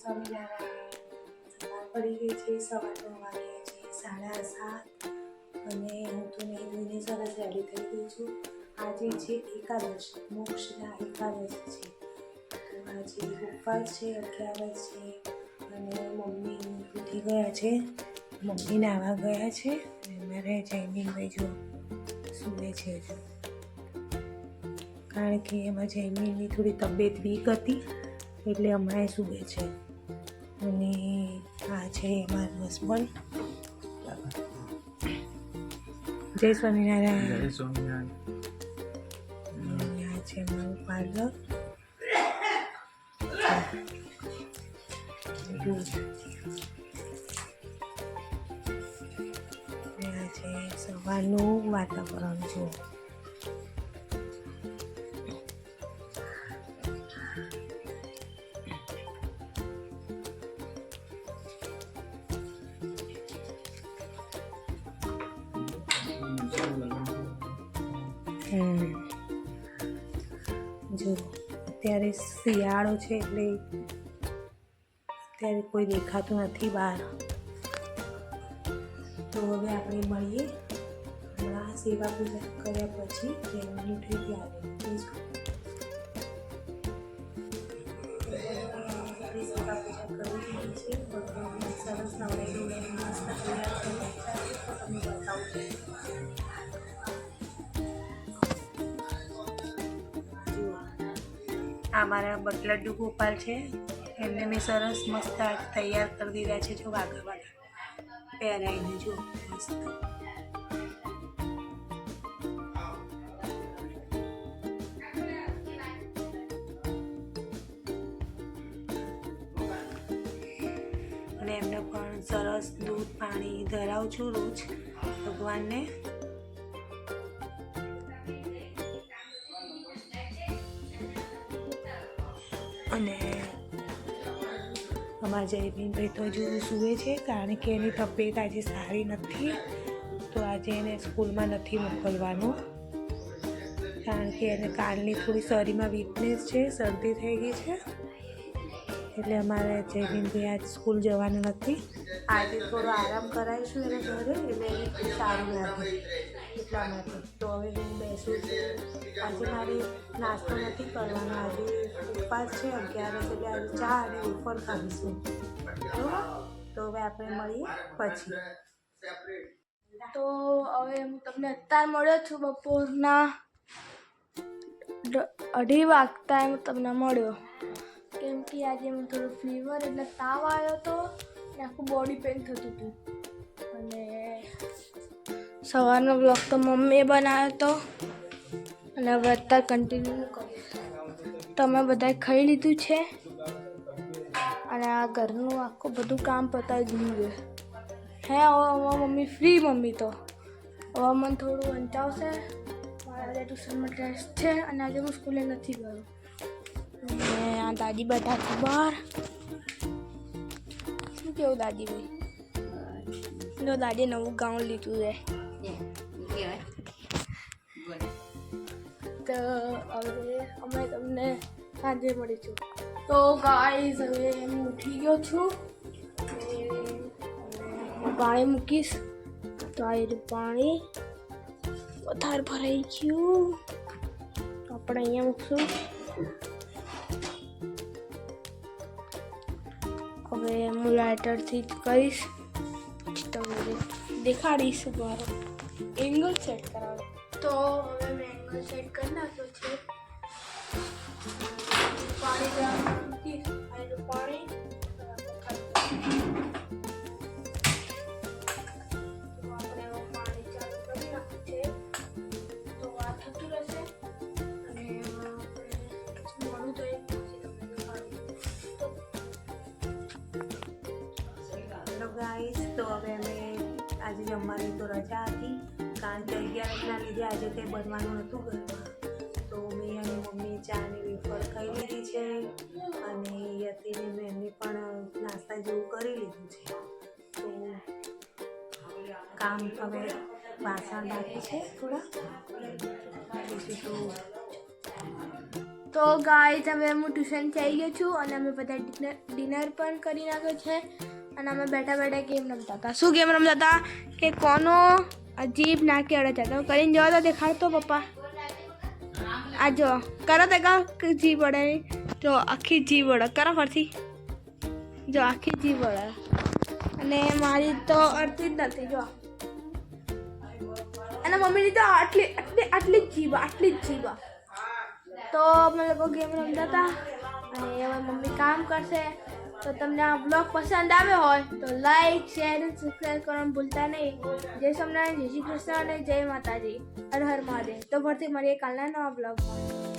સ્વામિનારાયણ પડી ગઈ છે સવા નવ વાગ્યા છે સાડા સાત અને હું તો નહીં ધોઈને સરસ રેડી થઈ ગઈ છું આજે છે એકાદશ મોક્ષના એકાદશ છે તો આજે ઉપવાસ છે અગિયારસ છે અને મમ્મી ઉઠી ગયા છે મમ્મી નાવા ગયા છે અને મારે જૈમિનભાઈ જો સૂવે છે જો કારણ કે એમાં જૈમિનની થોડી તબિયત વીક હતી એટલે હમણાં સૂવે છે અને આ છે મારો હસબન્ડ જય સ્વામિનારાયણ. જય સ્વામિનારાયણ. આ છે મારું પાર્લર. આ છે સવારનું વાતાવરણ જો જો, અત્યારે શિયાળો છે એટલે અત્યારે કોઈ દેખાતું નથી બહાર. તો હવે આપણે મળીએ. હમણાં સેવા પૂજા કર્યા પછી જમવાનું ઉઠી ત્યારે આ મારા લડ્ડુ ગોપાલ છે. એમને મેં સરસ મસ્ત તૈયાર કરી દીધા છે. જો વાઘા વાઘા પહેરાઈને જો મસ્ત. અને એમને પણ સરસ દૂધ પાણી ધરાવું છું રોજ ભગવાનને. અને અમારા જયબીનભાઈ તો હજુ સૂવે છે, કારણ કે એની તબિયત આજે સારી નથી. તો આજે એને સ્કૂલમાં નથી મોકલવાનું. કારણ કે એને કાલની થોડી શરીરમાં વીકનેસ છે, શરદી થઈ ગઈ છે. એટલે અમારે જયબીનભાઈ આજ સ્કૂલ જવાનું નથી. આજે થોડો આરામ કરાવીશું એને ઘરે, એટલે સારું લાગે. એટલા માટે તો હવે હું બેસું છું આજે મારે નાસ્તો નથી કરવાનો આજે ઉપવાસ છે અગિયારસ એટલે આજે ચા અને ઉપર ખાવીશું બરાબર તો હવે આપણે મળીએ પછી તો હવે હું તમને અત્યારે મળ્યો છું બપોરના અઢી વાગતા એમ તમને મળ્યો કેમ કે આજે મને થોડું ફીવર એટલે તાવ આવ્યો હતો ને આખું બોડી પેઇન થતું હતું સવારનો બ્લોગ તો મમ્મીએ બનાવ્યો હતો. અને હવે અત્યારે કન્ટિન્યુ તમે બધાએ ખાઈ લીધું છે. અને આ ઘરનું આખું બધું કામ પતાવી દીધું છે. હે, હવે મમ્મી ફ્રી મમ્મી તો. હવે મને થોડું વંચાવશે મારા આજે ટ્યુશનમાં ડ્રેસ છે અને આજે હું સ્કૂલે નથી ગયો અને આ દાદી બેઠા છે બહાર. શું કેવું દાદી ભાઈ? તો દાદીએ નવું ગાઉન લીધું છે. હવે અમે તમને સાંજે મળીશું. તો ગાઈઝ હવે હું ઉઠી ગયો છું. પાણી મૂકીશ. તો આ પાણી વધારે ભરાઈ ગયું. આપણે અહીંયા મૂકશું. હવે હું લાઇટરથી જ કરીશ. તમને દેખાડીશ મારો એંગલ સેટ કરાવે તો હવે મેંગો સેટ કરી નાખ્યો છે. પાણી રહ્યું પાણી ગાઈસ તો હવે અમે આજે જમવાની તો રજા હતી. કે લીધે આજે કંઈ બનવાનું નહોતું ઘરમાં. તો મેં અને મમ્મી ચા અને વેફર ખાઈ લીધી છે અને યતીને બેનને પણ નાસ્તા જેવું કરી લીધું છે. તો કામ હવે વાસણ બાકી છે થોડા. પછી તો તો ગાઈઝ હવે હું ટ્યુશન થઈ ગયો છું અને અમે બધા ડિનર પણ કરી નાખ્યો છે. અને અમે બેઠા બેઠા ગેમ રમતા હતા. શું ગેમ રમતા હતા? કે કોનો અજીબ નાકે અડે છે તો કરીને જવા તો દેખાડતો પપ્પા આ જો કરો તે કા જીભ અડે જો આખી જીભ અડે કરો ફરથી જો આખી જીભ અડે અને મારી તો અડતી જ નથી જો અને મમ્મીની તો આટલી આટલી આટલી જ જીભ આટલી જ જીભ તો અમે લોકો ગેમ રમતા હતા અને મમ્મી કામ કરશે તો તમને આ બ્લોગ પસંદ આવ્યો હોય તો લાઈક શેર અને સબસ્ક્રાઈબ કરવાનું ભૂલતા નહીં. જય સ્વામિનારાયણ, જય શ્રી કૃષ્ણ અને જય માતાજી. હર હર મહાદેવ. તો ફરીથી મળીએ કાલના નવા બ્લોગમાં